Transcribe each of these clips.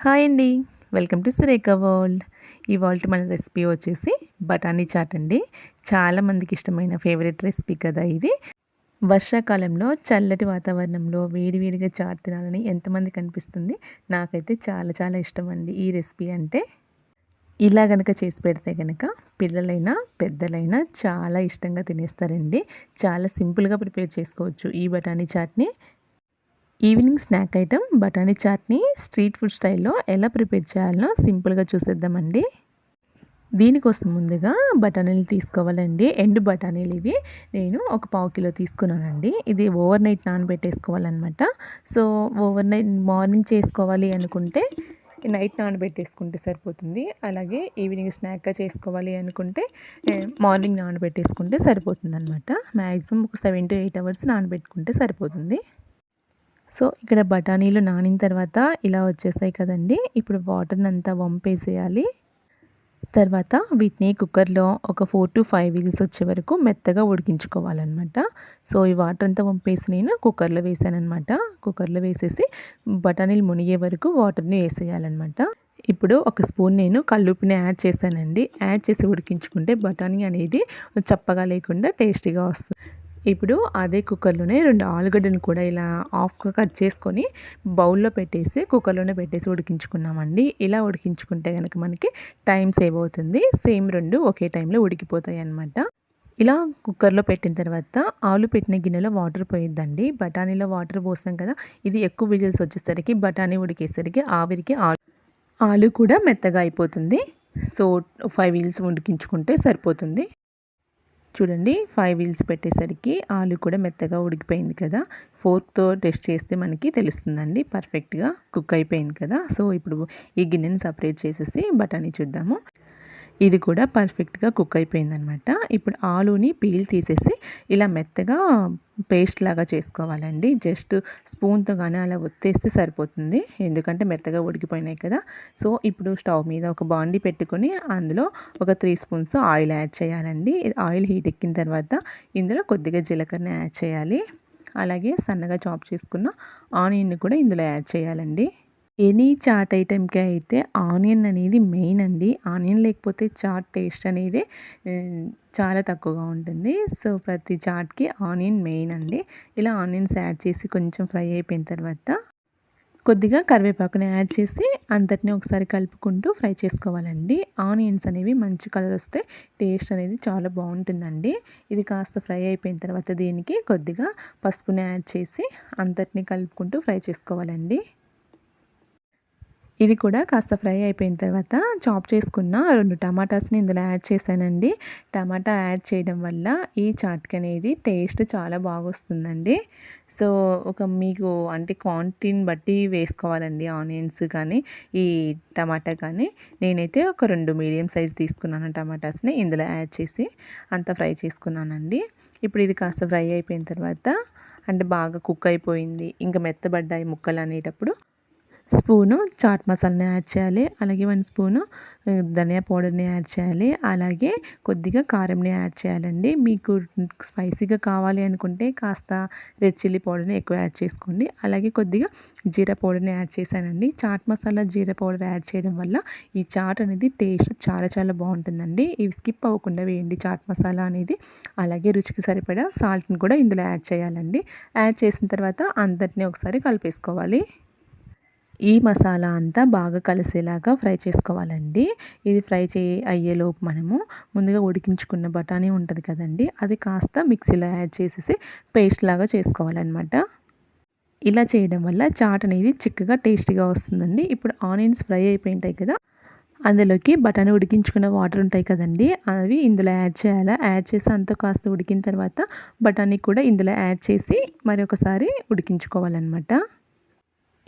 Hi అండి. Welcome to Surekha world. ఇవాళ మన రెసిపీ వచ్చేసి బఠానీ చాట్ అండి. చాలామందికి ఇష్టమైన ఫేవరెట్ రెసిపీ కదా ఇది. వర్షాకాలంలో చల్లటి వాతావరణంలో వేడివేడిగా చాట్ తినాలని ఎంతమంది కనిపిస్తుంది నాకైతే చాలా చాలా ఇష్టం అండి ఈ రెసిపీ అంటే. ఇలా కనుక చేసి పెడితే కనుక పిల్లలైనా పెద్దలైనా చాలా ఇష్టంగా తినేస్తారండి. చాలా సింపుల్గా ప్రిపేర్ చేసుకోవచ్చు ఈ బఠానీ చాట్ని. ఈవినింగ్ స్నాక్ ఐటెం బఠానీ చాట్ని స్ట్రీట్ ఫుడ్ స్టైల్లో ఎలా ప్రిపేర్ చేయాలో సింపుల్గా చూసేద్దామండి. దీనికోసం ముందుగా బఠానీలు తీసుకోవాలండి. ఎండు బఠానీలు ఇవి. నేను ఒక పావు కిలో తీసుకున్నానండి. ఇది ఓవర్ నైట్ నానబెట్టేసుకోవాలన్నమాట. సో ఓవర్ నైట్ మార్నింగ్ చేసుకోవాలి అనుకుంటే నైట్ నానబెట్టేసుకుంటే సరిపోతుంది. అలాగే ఈవినింగ్ స్నాక్గా చేసుకోవాలి అనుకుంటే మార్నింగ్ నానబెట్టేసుకుంటే సరిపోతుంది అనమాట మ్యాక్సిమం ఒక సెవెన్ టు ఎయిట్ అవర్స్ నానబెట్టుకుంటే సరిపోతుంది. సో ఇక్కడ బఠానీలు నానిన తర్వాత ఇలా వచ్చేసాయి కదండి. ఇప్పుడు వాటర్ని అంతా వంపేసేయాలి. తర్వాత వీటిని కుక్కర్లో ఒక ఫోర్ టు ఫైవ్ వీల్స్ వచ్చే వరకు మెత్తగా ఉడికించుకోవాలన్నమాట. సో ఈ వాటర్ అంతా వంపేసి నేను కుక్కర్లో వేసానమాట కుక్కర్లో వేసేసి బఠానీలు మునిగే వరకు వాటర్ని వేసేయాలన్నమాట. ఇప్పుడు ఒక స్పూన్ నేను కల్లుపుని యాడ్ చేశానండి. యాడ్ చేసి ఉడికించుకుంటే బఠానీ అనేది చప్పగా లేకుండా టేస్టీగా వస్తుంది. ఇప్పుడు అదే కుక్కర్లోనే రెండు ఆలుగడ్డను కూడా ఇలా హాఫ్గా కట్ చేసుకొని బౌల్లో పెట్టేసి కుక్కర్లోనే పెట్టేసి ఉడికించుకున్నామండి. ఇలా ఉడికించుకుంటే కనుక మనకి టైం సేవ్ అవుతుంది. సేమ్ రెండు ఒకే టైంలో ఉడికిపోతాయి అన్నమాట. ఇలా కుక్కర్లో పెట్టిన తర్వాత ఆలు పెట్టిన గిన్నెలో వాటర్ పోయిద్దండి. బఠానీలో వాటర్ పోస్తాం కదా ఇది ఎక్కువ విజిల్స్ వచ్చేసరికి బఠానీ ఉడికేసరికి ఆవిరికి ఆలు ఆలు కూడా మెత్తగా అయిపోతుంది. సో ఫైవ్ వీల్స్ ఉడికించుకుంటే సరిపోతుంది. చూడండి ఫైవ్ వీల్స్ పెట్టేసరికి ఆలు కూడా మెత్తగా ఉడికిపోయింది కదా. ఫోర్క్తో టెస్ట్ చేస్తే మనకి తెలుస్తుందండి పర్ఫెక్ట్గా కుక్ అయిపోయింది కదా. సో ఇప్పుడు ఈ గిన్నెని సపరేట్ చేసేసి బఠానీ చూద్దాము. ఇది కూడా పర్ఫెక్ట్గా కుక్ అయిపోయిందనమాట ఇప్పుడు ఆలూని పీల్ తీసేసి ఇలా మెత్తగా పేస్ట్ లాగా చేసుకోవాలండి. జస్ట్ స్పూన్తో కానీ అలా ఒత్తేస్తే సరిపోతుంది. ఎందుకంటే మెత్తగా ఉడికిపోయినాయి కదా. సో ఇప్పుడు స్టవ్ మీద ఒక బాండి పెట్టుకొని అందులో ఒక త్రీ స్పూన్స్ ఆయిల్ యాడ్ చేయాలండి. ఆయిల్ హీట్ ఎక్కిన తర్వాత ఇందులో కొద్దిగా జీలకర్ర యాడ్ చేయాలి. అలాగే సన్నగా చాప్ చేసుకున్న ఆనియన్ని కూడా ఇందులో యాడ్ చేయాలండి. ఎనీ చాట్ ఐటెంకి అయితే ఆనియన్ అనేది మెయిన్ అండి. ఆనియన్ లేకపోతే చాట్ టేస్ట్ అనేది చాలా తక్కువగా ఉంటుంది. సో ప్రతి చాట్కి ఆనియన్ మెయిన్ అండి. ఇలా ఆనియన్స్ యాడ్ చేసి కొంచెం ఫ్రై అయిపోయిన తర్వాత కొద్దిగా కరివేపాకుని యాడ్ చేసి అంతటిని ఒకసారి కలుపుకుంటూ ఫ్రై చేసుకోవాలండి. ఆనియన్స్ అనేవి మంచి కలర్ వస్తే టేస్ట్ అనేది చాలా బాగుంటుందండి. ఇది కాస్త ఫ్రై అయిపోయిన తర్వాత దీనికి కొద్దిగా పసుపుని యాడ్ చేసి అంతటిని కలుపుకుంటూ ఫ్రై చేసుకోవాలండి. ఇది కూడా కాస్త ఫ్రై అయిపోయిన తర్వాత చాప్ చేసుకున్న రెండు టమాటాస్ని ఇందులో యాడ్ చేశానండి. టమాటా యాడ్ చేయడం వల్ల ఈ చాట్కి అనేది టేస్ట్ చాలా బాగొస్తుందండి. సో ఒక మీకు అంటే క్వాంటిటీని బట్టి వేసుకోవాలండి ఆనియన్స్ కానీ ఈ టమాటా కానీ. నేనైతే ఒక రెండు మీడియం సైజ్ తీసుకున్నాను టమాటాస్ని ఇందులో యాడ్ చేసి అంతా ఫ్రై చేసుకున్నానండి. ఇప్పుడు ఇది కాస్త ఫ్రై అయిపోయిన తర్వాత అంటే బాగా కుక్ అయిపోయింది. ఇంకా మెత్తబడ్డాయి ముక్కలు అనేటప్పుడు స్పూను చాట్ మసాలాని యాడ్ చేయాలి. అలాగే వన్ స్పూను ధనియా పౌడర్ని యాడ్ చేయాలి. అలాగే కొద్దిగా కారంని యాడ్ చేయాలండి. మీకు స్పైసీగా కావాలి అనుకుంటే కాస్త రెడ్ చిల్లీ పౌడర్ని ఎక్కువ యాడ్ చేసుకోండి. అలాగే కొద్దిగా జీరా పౌడర్ని యాడ్ చేశానండి. చాట్ మసాలా జీరా పౌడర్ యాడ్ చేయడం వల్ల ఈ చాట్ అనేది టేస్ట్ చాలా చాలా బాగుంటుందండి. ఇవి స్కిప్ అవ్వకుండా వేయండి చాట్ మసాలా అనేది. అలాగే రుచికి సరిపడా సాల్ట్ని కూడా ఇందులో యాడ్ చేయాలండి. యాడ్ చేసిన తర్వాత అందరినీ ఒకసారి కలిపేసుకోవాలి. ఈ మసాలా అంతా బాగా కలిసేలాగా ఫ్రై చేసుకోవాలండి. ఇది ఫ్రై చే అయ్యేలోపు మనము ముందుగా ఉడికించుకున్న బఠానీ ఉంటుంది కదండి అది కాస్త మిక్సీలో యాడ్ చేసేసి పేస్ట్ లాగా చేసుకోవాలన్నమాట. ఇలా చేయడం వల్ల చాట్ అనేది చిక్కగా టేస్టీగా వస్తుందండి. ఇప్పుడు ఆనియన్స్ ఫ్రై అయిపోయింటాయి కదా అందులోకి బఠానీ ఉడికించుకున్న వాటర్ ఉంటాయి కదండి అవి ఇందులో యాడ్ చేయాలా? యాడ్ చేసి అంత కాస్త ఉడికిన తర్వాత బఠానీ కూడా ఇందులో యాడ్ చేసి మరొకసారి ఉడికించుకోవాలన్నమాట.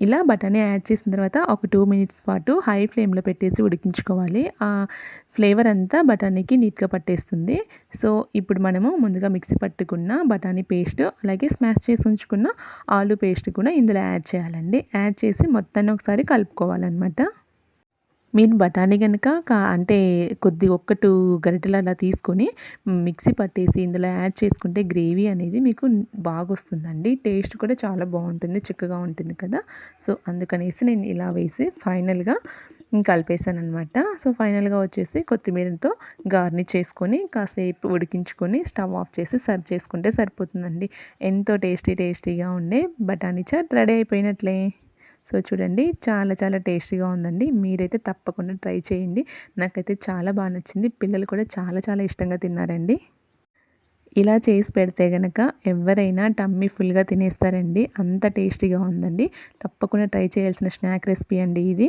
ఇలా బఠానీ యాడ్ చేసిన తర్వాత ఒక టూ మినిట్స్ పాటు హై ఫ్లేమ్లో పెట్టేసి ఉడికించుకోవాలి. ఆ ఫ్లేవర్ అంతా బఠానీకి నీట్గా పట్టేస్తుంది. సో ఇప్పుడు మనము ముందుగా మిక్సీ పట్టుకున్న బఠానీ పేస్ట్ అలాగే స్మాష్ చేసి ఉంచుకున్న ఆలు పేస్ట్ కూడా ఇందులో యాడ్ చేయాలండి. యాడ్ చేసి మొత్తాన్ని ఒకసారి కలుపుకోవాలన్నమాట. మీరు బఠానీ కనుక కా అంటే కొద్ది ఒక్క టూ గరిటెలు అలా తీసుకొని మిక్సీ పట్టేసి ఇందులో యాడ్ చేసుకుంటే గ్రేవీ అనేది మీకు బాగా వస్తుందండి టేస్ట్ కూడా చాలా బాగుంటుంది చిక్కగా ఉంటుంది కదా. సో అందుకనేసి నేను ఇలా వేసి ఫైనల్గా కలిపేసాను అనమాట సో ఫైనల్గా వచ్చేసి కొత్తిమీరతో గార్నిష్ చేసుకొని కాసేపు ఉడికించుకొని స్టవ్ ఆఫ్ చేసి సర్వ్ చేసుకుంటే సరిపోతుందండి. ఎంతో టేస్టీ టేస్టీగా ఉండే బఠానీ చాట్ రెడీ అయిపోయినట్లే. సో చూడండి చాలా చాలా టేస్టీగా ఉందండి. మీరైతే తప్పకుండా ట్రై చేయండి. నాకైతే చాలా బాగా నచ్చింది. పిల్లలు కూడా చాలా చాలా ఇష్టంగా తిన్నారండి. ఇలా చేసి పెడితే కనుక ఎవరైనా టమ్మీ ఫుల్గా తినేస్తారండి. అంత టేస్టీగా ఉందండి. తప్పకుండా ట్రై చేయాల్సిన స్నాక్ రెసిపీ అండి ఇది.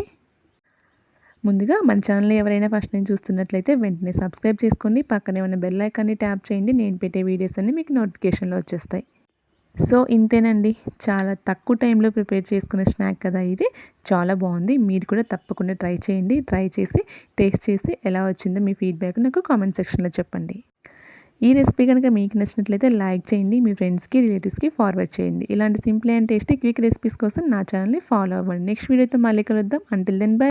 ముందుగా మన ఛానల్ ఎవరైనా ఫస్ట్ నేను చూస్తున్నట్లయితే వెంటనే సబ్స్క్రైబ్ చేసుకోండి. పక్కనే ఉన్న బెల్ ఐకాన్ని ట్యాప్ చేయండి. నేను పెట్టే వీడియోస్ అన్నీ మీకు నోటిఫికేషన్లో వచ్చేస్తాయి. సో ఇంతేనండి. చాలా తక్కువ టైంలో ప్రిపేర్ చేసుకునే స్నాక్ కదా ఇది. చాలా బాగుంది. మీరు కూడా తప్పకుండా ట్రై చేయండి. ట్రై చేసి టేస్ట్ చేసి ఎలా వచ్చిందో మీ ఫీడ్బ్యాక్ నాకు కామెంట్ సెక్షన్లో చెప్పండి. ఈ రెసిపీ కనుక మీకు నచ్చినట్లయితే లైక్ చేయండి. మీ ఫ్రెండ్స్కి రిలేటివ్స్కి ఫార్వర్డ్ చేయండి. ఇలాంటి simple and tasty quick recipes కోసం నా ఛానల్ని ఫాలో అవ్వండి. నెక్స్ట్ వీడియోతో మళ్ళీ కలుద్దాం. Until then by